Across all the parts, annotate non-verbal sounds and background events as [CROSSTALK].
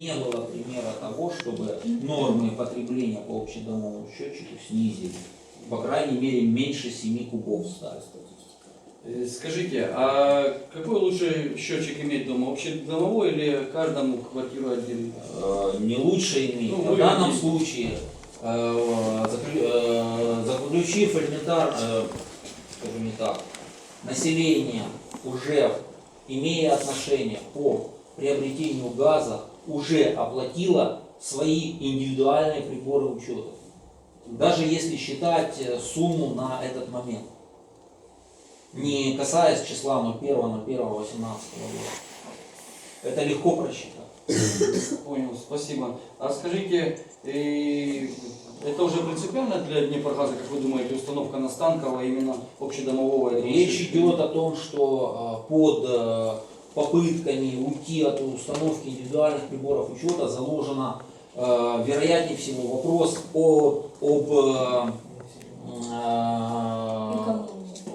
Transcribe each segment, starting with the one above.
Не было примера того, чтобы нормы потребления по общедомовому счетчику снизили. По крайней мере, меньше 7 кубов стали. Э, Скажите, а какой лучше счетчик иметь дома? Общедомовой или каждому квартиру отдельно? Э, Не лучше иметь. Ну, В данном видите. случае, э, заклю- заключив элементар, скажем не так, население уже имея отношение по приобретению газа, уже оплатило свои индивидуальные приборы учета. Даже если считать э, сумму на этот момент. Не касаясь числа 01.01.18 года. Это легко просчитать. [COUGHS] Понял, спасибо. А скажите, э, это уже принципиально для Днепрогаза, как вы думаете, установка на Станково именно общедомового? Речь идет о том, что э, под попытками уйти от установки индивидуальных приборов учета заложено, э, вероятнее всего, вопрос о, об, э, э,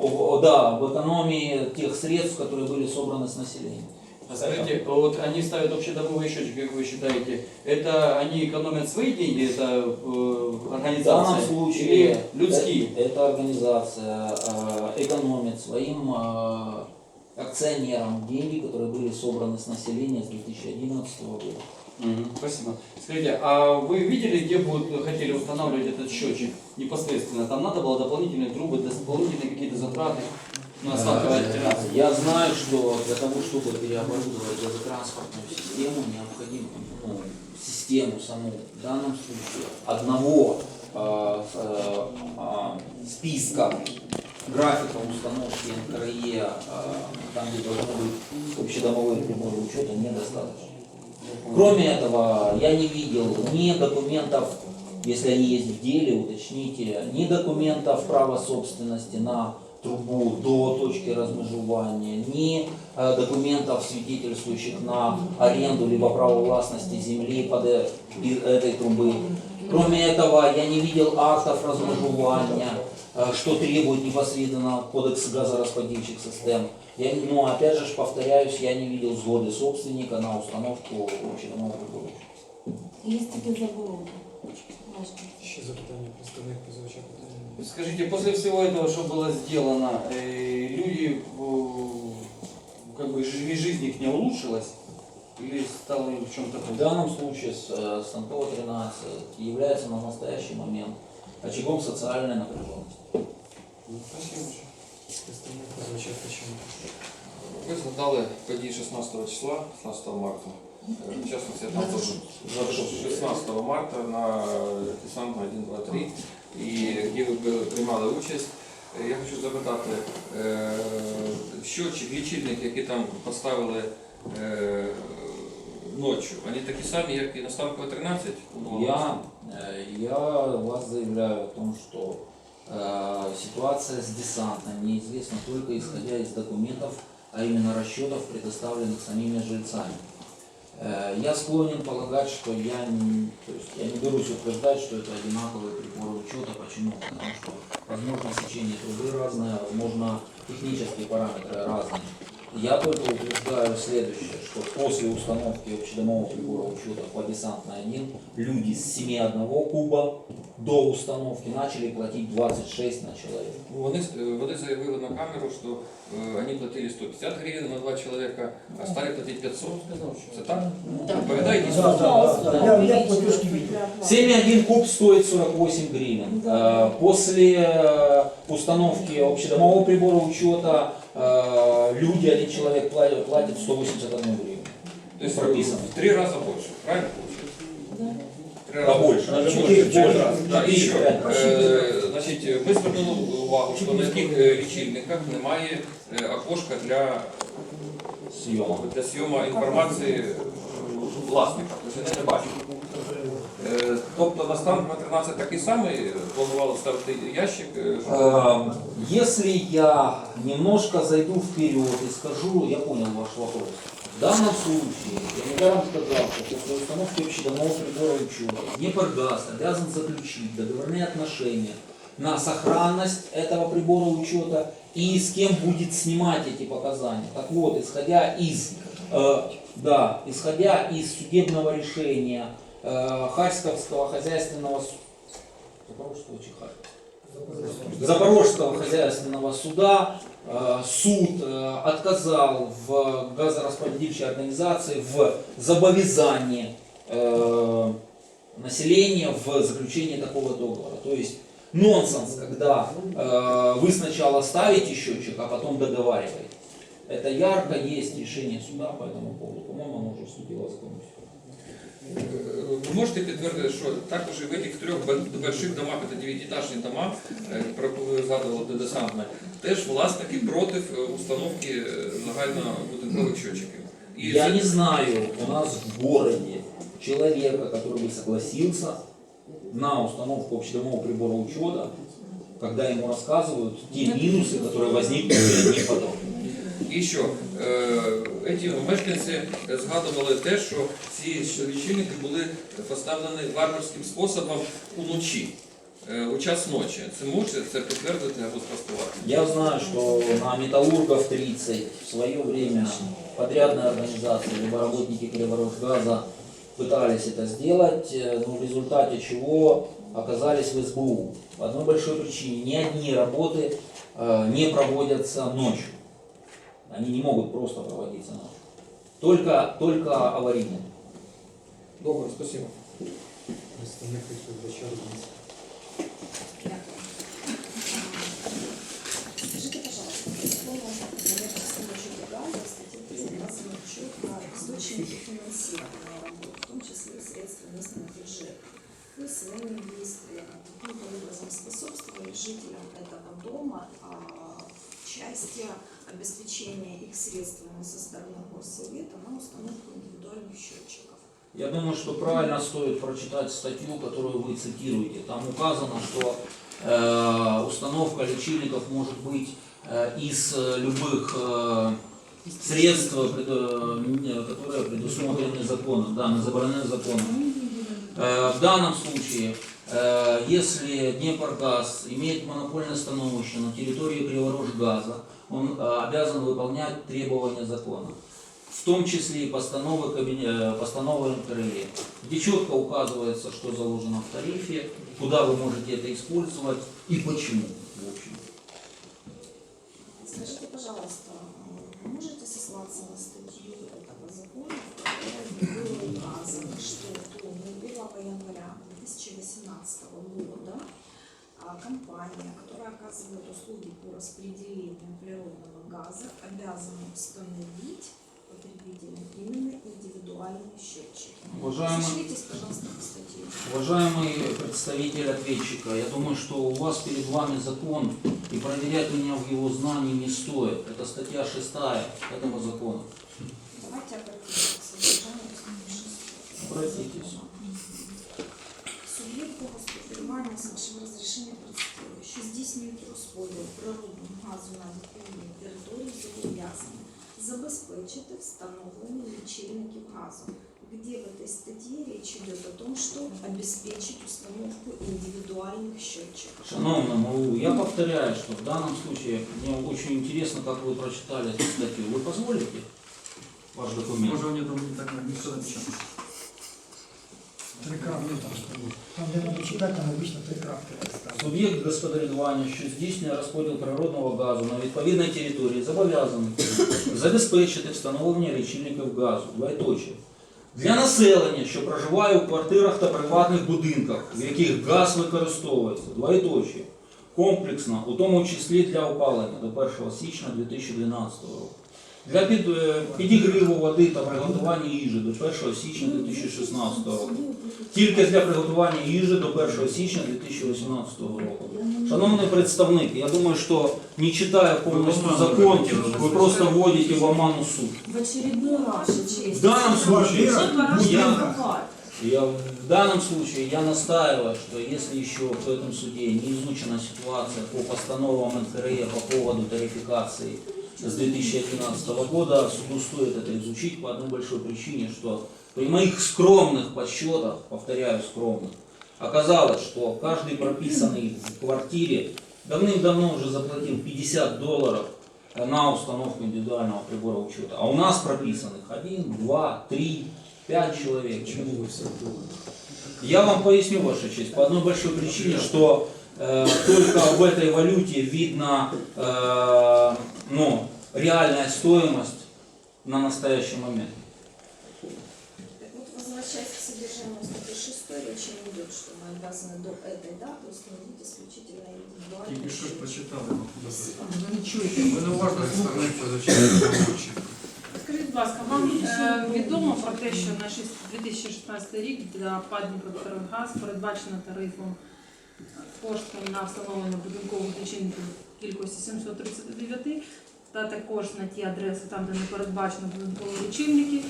о- да, об экономии тех средств, которые были собраны с населения. А скажите, вот они ставят общедомовый счетчик, как вы считаете, это они экономят свои деньги, это э, В данном организация? случае Или людские? э- эта организация э, экономит своим э, акционерам деньги, которые были собраны с населения с 2011 года. Мгм, Спасибо. Скажите, а вы видели, где будут хотели устанавливать этот счетчик непосредственно? Там надо было дополнительные трубы, дополнительные какие-то затраты 13? Я знаю, что для того, чтобы переоборудовать газотранспортную систему, необходимо ну, систему саму. В данном случае одного э, с- э, э, списка графика установки НКРЕ, э, там, где должны быть общедомовые приборы учета, недостаточно. Кроме этого, я не видел ни документов, если они есть в деле, уточните, ни документов права собственности на трубу до точки размежевания, ни э, документов, свидетельствующих на аренду либо право властности земли под э- этой трубы. Кроме этого, я не видел актов размежевания, что требует непосредственно кодекс газораспределительных систем. Я, но опять же повторяюсь, я не видел сгоды собственника на установку общедомового прибора. Є таке заборона. Важко. Ще запитання представник позивача питання. Скажите, после всего этого, что было сделано, э, люди, э, как бы жи- жизнь их не улучшилась? Или стало им в чем-то В хуже? данном случае с, э, Станкова 13 является на настоящий момент очагом социальной напряженности. Ну, Спасибо. Ви згадали події 16 числа, 16 марта. Е, В частності там теж 16 марта на десант 1, 2, 3, і де ви приймали участь. Е, Я хочу запитати, е, щотчик, лічильник, які там поставили е, ночі, вони такі самі, як і на Станково 13? Я, э, я вас заявляю о том, что э, ситуация с десантом неизвестна только исходя из документов, а именно расчетов, предоставленных самими жильцами. Э, Я склонен полагать, что я не, то есть я не берусь утверждать, что это одинаковые приборы учета. Почему? Потому что, возможно, сечение трубы разное, возможно, технические параметры разные. Я только утверждаю следующее, что после установки общедомового прибора учета по десантной 1 люди с 7,1 куба до установки начали платить 26 на человека. Вони, е, вони заявили на камеру, що е, вони платили 150 гривень на два чоловіка, а стали платити 500. Це так? Відповідайте. Я, я платежки видел. 7,1 куб стоит 48 гривен. Э, После э, установки общедомового прибора учета э, люди, один человек платит, платит 181 гривну. То есть Прописано. в три раза больше, правильно получается? В Три Да раза больше. Даже Четыре, больше, больше. раз. Так, і Четыре, що? пять. Е, Значить, ми звернули увагу, що на яких е, лічильниках немає е, окошка для, Съема. для зйому інформації е, власника, тобто вони не бачать. Тобто на стан 13 такий самий е, планували ставити ящик. Если я немножко зайду вперед и скажу, я понял ваш вопрос. В данном случае, я недаром сказал, что после установки общедомового прибора учета Днепрогаз обязан заключить договорные отношения на сохранность этого прибора учета и с кем будет снимать эти показания. Так вот, исходя из э, Да, исходя из судебного решения Харьковского хозяйственного Запорожского? Запорожского хозяйственного суда э, суд э, отказал в газораспределительной организации в зобовязании э, населения в заключении такого договора. То есть нонсенс, когда э, вы сначала ставите счетчик, а потом договариваете. Это ярко есть решение суда по этому поводу. По-моему, оно уже вступило в. Е, Ви можете підтвердити, що також і в этих трьох бо- больших домах, це дев'ятиэтажні дома, е, про які ви згадували де десантне, теж власники проти е, установки е, загальнобудинкових счетчиків. І Я це- не знаю у нас в городе человека, который бы согласился на установку общедомового прибора учета, когда ему рассказывают те минусы, которые возникнут перед ним потом. І що е, ці мешканці згадували те, що ці лічильники були поставлені варварським способом уночі, е, у час ночі. Це можете це підтвердити або спростувати? Я знаю, что на Металлургов 30 в свое время подрядная организация, либо работники Криворожгаза пытались это сделать, э, но в результате чего оказались в СБУ. По одной большой причине. Ни одни работы э, не проводятся ночью. Они не могут просто проводиться ночью. Только, только аварийные. Добре, спасибо. Представник відповідача Рудницький. Скажите, пожалуйста, безусловно, наверное, с помощью газа статьи предсказано четко источники финансирования работ, в том числе средства местного бюджета. Вы своими действиями каким-то образом способствовали жителям этого дома части обеспечения их средствами со стороны горсовета на установку индивидуальных счетчиков. Я думаю, что правильно стоит прочитать статью, которую вы цитируете. Там указано, что э, установка лечильников может быть э, из э, любых э, средств, пред- э, которые предусмотрены законом, да, забранены законом. Э, В данном случае, э, если Днепрогаз имеет монопольное становище на территории Криворожгаза, он э, обязан выполнять требования закона. В том числе и постановы, э, постановы НКРЕ, где четко указывается, что заложено в тарифе, куда вы можете это использовать и почему. В общем. Скажите, пожалуйста, вы можете сослаться на статью этого закона, в которой было указано, что до 1 января 2018 года а, компания, которая оказывает услуги по распределению природного газа, обязана установить потребителям именно индивидуальные счетчики. Уважаемый- Сошлитесь, пожалуйста, на статью. Уважаемый представитель ответчика, я думаю, что у вас перед вами закон, и проверять меня в его знании не стоит. Это статья 6 этого закона. Давайте обратимся к содержанию статьи 6. Обратитесь. Суб'єкт господарювання з вашого розрішення процитую, що здійснюють розподіл природного газу на відповідній території зобов'язані забезпечити встановлення лічильників газу. Где в этой статье речь идет о том, что обеспечить установку индивидуальных счетчиков? Шановна, ну, я повторяю, что в данном случае мне очень интересно, как вы прочитали эту статью. Вы позволите ваш документ? Може, вони там не так написано. Три крапки там. Там, де надо читати, там обично три крапки. Суб'єкт господарювання, що здійснює розподіл природного газу на відповідній території, зобов'язаний забезпечити встановлення лічильників газу, двоеточие, для населення, що проживає у квартирах та приватних будинках, в яких газ використовується, двоеточие, комплексно, у тому числі для опалення до 1 січня 2012 року. Для під, е, підігріву води та приготування їжі до 1 січня 2016 року. Тільки для приготування їжі до 1 січня 2018 року. Шановний представник, я думаю, что не читая полностью закон, вы просто вводите в оману суд. В очередной раз, честь. В данном случае, я, я, в данном случае я настаиваю, что если еще в этом суде не изучена ситуация по постановам НКРЕ по поводу тарификации с 2011 года, суду стоит это изучить по одной большой причине, что при моих скромных подсчетах, повторяю, скромных, оказалось, что каждый прописанный в квартире давным-давно уже заплатил 50 долларов на установку индивидуального прибора учета. А у нас прописанных один, два, три, пять человек. Чому ви все? Я вам поясню, Ваша честь, по одной большой причине, что э, только в этой валюте видно э, ну, реальная стоимость на настоящий момент. Так вот, возвращаясь к содержанию статьи 6, речь не идет, что мы обязаны до этой даты установить исключительно индивидуальный Тільки що ж счет. прочитали. ну, куди ви? Ви не чуєте. Ви не уважно слухаєте. Скажіть, будь ласка, вам е, відомо про те, що на шість- 2016 рік для ПАД «Дніпропетровгаз» передбачено тарифом кошти на встановлення будинкових лічильників кількості 739, та також на ті адреси, там, де не передбачено будинкові лічильники,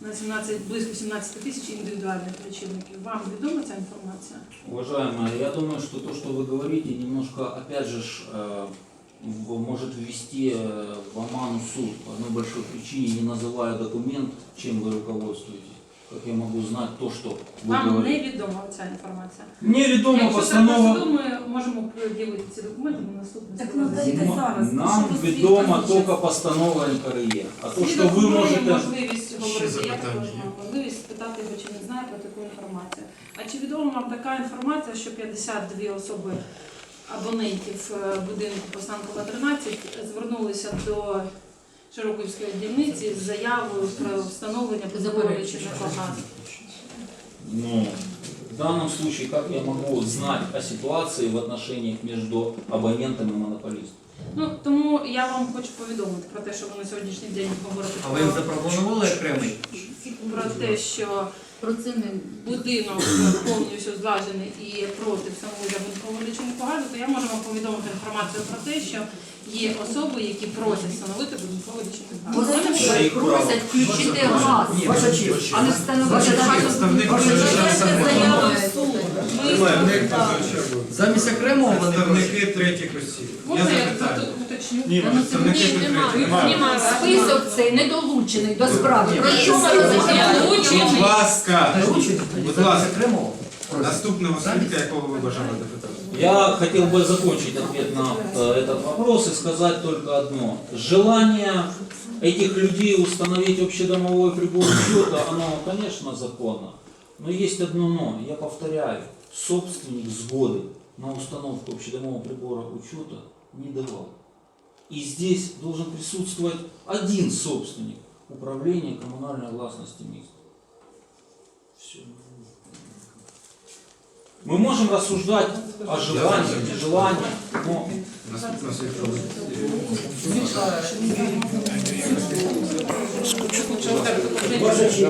на 17, близько 17 тисяч індивідуальних лічильників. Вам відома ця інформація? Уважаемая, я думаю, что то, что вы говорите, немножко, опять же, ж, э, в- может ввести э, в оману суд по одной большой причине, не называя документ, чем вы руководствуетесь. Как я могу знать то, что вы не говорите? відома ця інформація. Мне ведомо Якщо постанова... суду, ми можемо пред'явити ці документи на наступне Так засідання. надайте зараз. Нам відомо свідкам только щас- постанова НКРЕ. А то, что Свідок вы має можете... можливість говорити, я запитання є? маю можливість спитати його, чи не знає про таку інформацію. А чи відома вам така інформація, що 52 особи абонентів е, будинку Постанкова 13 звернулися до Широківської дільниці з заявою про встановлення подобовичі газу? Ну, в данном случае, как я могу знать о ситуации в отношениях между абонентом и монополистом? Ну тому я вам хочу повідомити про те, що ви на сьогоднішній день говорите А ви їм про, запропонували окремий? про те, що Про це не будинок повністю злажений і проти встановлення будинкового лічильника газу, то я можу вам повідомити інформацію про те, що є особи, які просять встановити будинковий лічильник газу. Вони просять включити газ, Ваша честь. а не встановити газ. Представник Ваша честь, Президента це саме. заява в суд. Ми Замість окремого вони Представники третіх осіб. Я можна я запитаю. тут уточню? Ні, Та ну це представники ні, немає. третіх. Немає. Список цей не долучений до справи. Про що ми Будь розглядаємо? ласка, будь ласка, окремого. наступного свідка, якого ви бажали допитати. Я хотел бы закончить ответ на э, этот вопрос и сказать только одно. Желание этих людей установить общедомовой прибор учета, оно, конечно, законно. Но есть одно но. Я повторяю, собственник сгоды на установку общедомового прибора учета не давал. И здесь должен присутствовать один собственник управления коммунальной властности места. Все. Мы можем рассуждать о желании, нежелании, но.